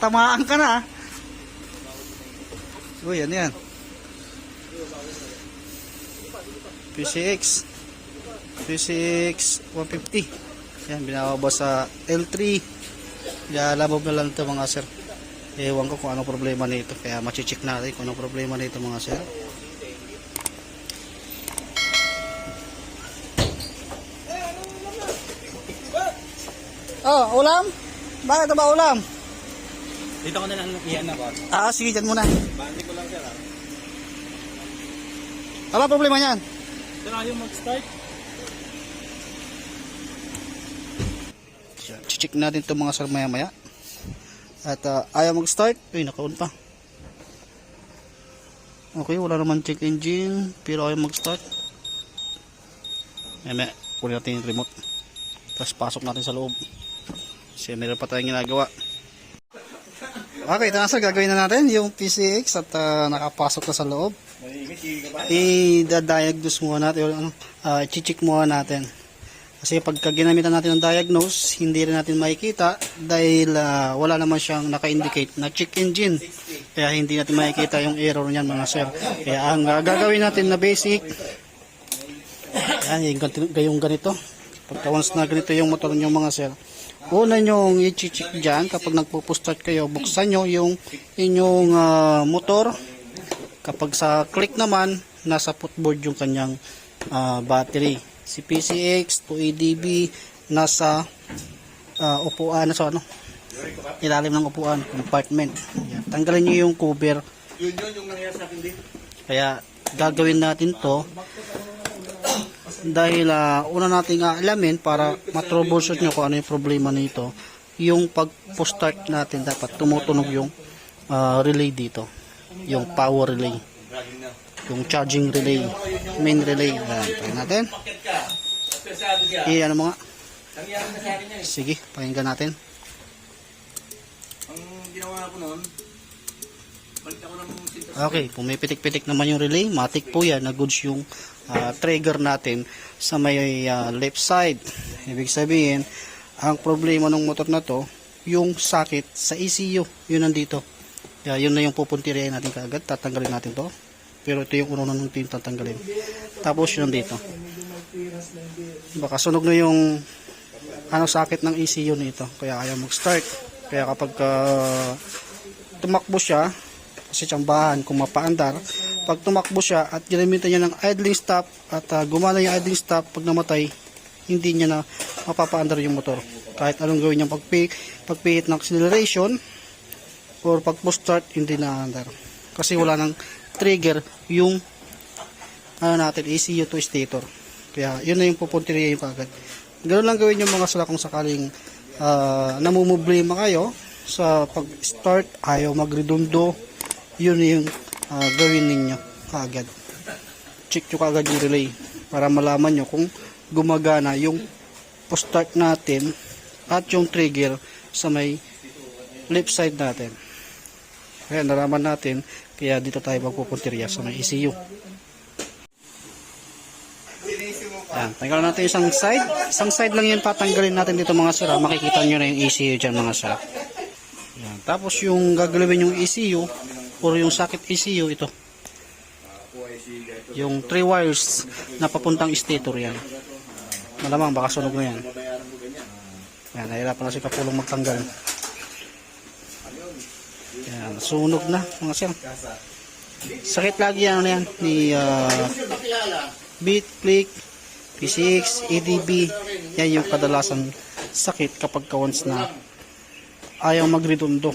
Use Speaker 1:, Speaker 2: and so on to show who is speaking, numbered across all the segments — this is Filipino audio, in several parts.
Speaker 1: tatamaan ka na. Uy, ano yan? PCX. PCX 150. Yan, binababa sa L3. Lalabog na lang ito mga sir. Ewan ko kung anong problema nito. Kaya machicheck natin kung anong problema nito mga sir. Oh, ulam? Bakit ba ulam?
Speaker 2: Dito ko na lang iyan na boss.
Speaker 1: Ah, sige dyan muna.
Speaker 2: Bandi ko lang sir ah.
Speaker 1: Ano problema niyan?
Speaker 2: Sir, ayaw mag-start.
Speaker 1: Check natin ito mga sir maya maya. At ah, ayaw mag-start. Uy, naka-on pa. Okay, wala naman check engine. Pero ayaw mag-start. Maya, kunin natin yung remote. Tapos pasok natin sa loob. Kasi meron pa tayong ginagawa. Okay, ito na. Gagawin na natin yung PCX at ah, nakapasok na sa loob. i-diagnose muna natin, ano, uh, check muna natin. Kasi pagka ginamitan natin ng diagnose, hindi rin natin makikita dahil ah, wala naman siyang naka-indicate na check engine. Kaya hindi natin makikita yung error niyan mga sir. Kaya ang ah, gagawin natin na basic, yan, yung, ganito- yung ganito. Pagka once na ganito yung motor nyo mga sir, una nyo i-check dyan kapag nagpo-start kayo, buksan nyo yung inyong ah, motor Kapag sa click naman, nasa footboard yung kanyang ah, battery. Si PCX, 2ADB, nasa ah, upuan, nasa ano, ilalim ng upuan, compartment. Yan. Tanggalin nyo yung cover.
Speaker 2: Yun yun yung nangyari sa akin din.
Speaker 1: Kaya gagawin natin to dahil ah, una nating aalamin para matroubleshoot nyo kung ano yung problema nito. Yung pag-start natin dapat tumutunog yung ah, relay dito. Yung power relay. Yung charging relay. Main relay. Ayan, try natin. Eh, ano mga?
Speaker 2: Nangyari na sa akin yan.
Speaker 1: Sige, pakinggan natin.
Speaker 2: Ang ginawa ko noon.
Speaker 1: Okay, pumipitik-pitik naman yung relay. Matik po yan na goods yung ah, trigger natin sa may ah, left side. Ibig sabihin, ang problema ng motor na to, yung sakit sa ECU. Yun nandito. Kaya yun na yung pupuntirihin natin kaagad. Tatanggalin natin to. Pero ito yung unang team tatanggalin. Tapos yun nandito. Baka sunog na yung ano sakit ng ECU nito. Kaya ayaw mag-start. Kaya kapag ah, tumakbo siya, kasi tsambahan kung mapaandar, pag tumakbo siya at ginamitan niya ng idling stop at ah, gumana yung idling stop, pag namatay, hindi niya na mapapaandar yung motor. Kahit anong gawin niyang pagpi pagpihit ng acceleration or pag push start, hindi na andar. Kasi wala nang trigger yung ano natin, ECU to stator. Kaya yun na yung pupuntiriya yung kagad. Ganun lang gawin yung mga sala kung sakaling uh, namumblema kayo sa pag-start, ayaw magredundo, yun yung ah, gawin ninyo kagad. Check nyo kagad yung relay para malaman nyo kung gumagana yung start natin at yung trigger sa may left side natin. Kaya naraman natin, kaya dito tayo magpupuntirya sa may ECU. Yan, tanggalin natin isang side. Isang side lang yun tatanggalin natin dito mga sir. ah. Makikita nyo na yung ECU dyan mga sir. Yan. Tapos yung gagalawin yung ECU or yung socket ECU ito. Yung three wires na papuntang stator yan. Malamang baka sunog na yan. Yan, nahirapan na si Kapulong magtanggal. Yan, sunog na mga sir. Sakit lagi yan, ano yan, ni uh, beat, click, P6, ADB, yan yung kadalasan sakit kapag ka once na ayaw magredundo.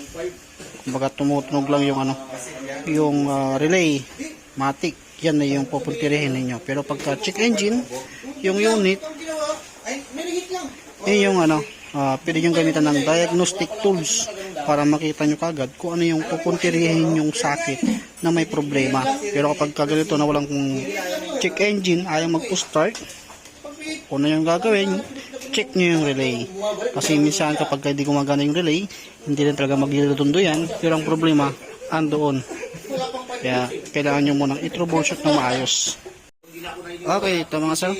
Speaker 1: Kumbaga tumutunog lang yung ano, yung ah, relay, matic, yan na yung pupuntirihin ninyo. Pero pagka check engine, yung unit, yun yung ano, ah, pwede yung gamitan ng diagnostic tools para makita nyo kagad kung ano yung pupuntirihin yung sakit na may problema. Pero kapag kaganito na walang check engine, ayaw mag-start, una yung gagawin, check nyo yung relay. Kasi minsan kapag hindi gumagana yung relay, hindi rin talaga maglulutundo yan. Pero ang problema, andoon. Kaya kailangan nyo munang i-troubleshoot na maayos. Okay, ito mga sir.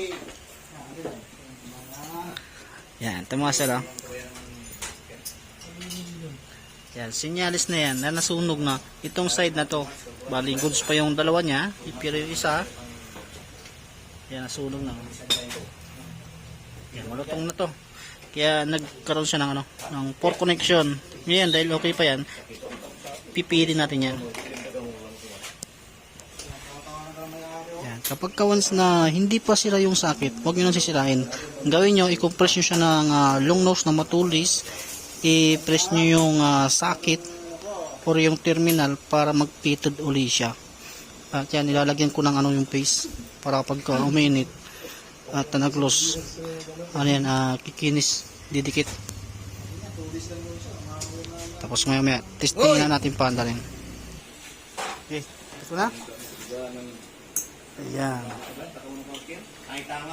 Speaker 1: Yan, ito mga sir. ah. Yan, sinyalis na yan, na nasunog na. Itong side na to, bali goods pa yung dalawa niya, pero yung isa, yan, nasunog na. Yan, malutong na to. Kaya nagkaroon siya ng ano, ng port connection. Ngayon, dahil okay pa yan, pipili natin yan. Yan. Kapag ka once na hindi pa sira yung sakit, huwag nyo nang sisirain. Ang gawin nyo, i-compress nyo siya ng ah, long nose na matulis, i-press nyo yung ah, sakit or yung terminal para magpitod uli siya. At yan, nilalagyan ko ng ano yung paste para ka uminit at uh, nag-loss, ano yan, ah, kikinis, didikit. Tapos maya maya, testing na natin panda rin. Okay, ito na. Ayan.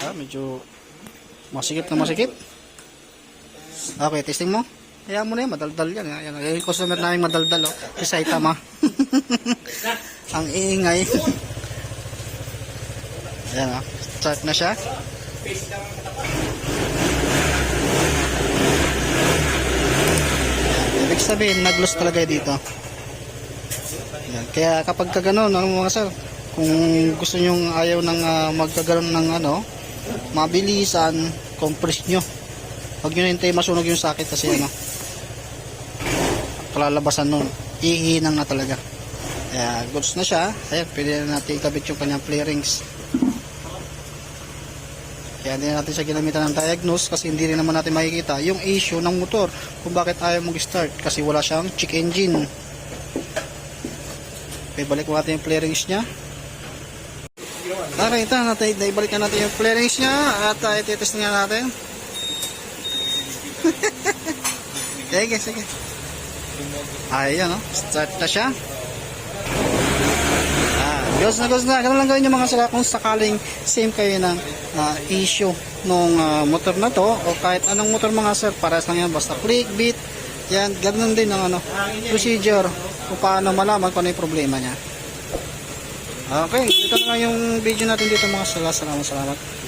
Speaker 1: Ah, medyo masikip na masikip. Okay, testing mo. Kaya mo na yan, madaldal yan. Ayan, yung customer namin madaldal, oh. Si Saitama. Ang iingay. Ayan, oh. Start na siya. Ayan, Ibig sabihin, nag-loss talaga dito. Ayan, Kaya kapag ka ganun, ano mga sir, kung gusto nyo ayaw nang uh, magkagaroon ng ano, mabilisan, compress nyo. Huwag nyo hintay masunog yung sakit kasi ano, kalalabasan nun, ihinang na talaga. Kaya goods na siya. Ayan, pwede na natin ikabit yung kanyang play rings. Kaya hindi na natin siya ginamitan ng diagnose kasi hindi rin naman natin makikita yung issue ng motor kung bakit ayaw mag-start kasi wala siyang check engine. Okay, balik mo natin yung play rings niya. Okay, ito natin, naibalik na natin yung play rings niya at uh, ititest nga natin. sige, sige. Ayan, no? Start na siya. Goes na, goes na. Ganun lang gawin yung mga sila kung sakaling same kayo ng ah, issue nung ah, motor na to o kahit anong motor mga sir, parehas lang yan. Basta click, beat, yan, ganun din ang ano, procedure kung paano malaman kung ano yung problema niya. Okay, ito na yung video natin dito mga sila. Salamat, salamat.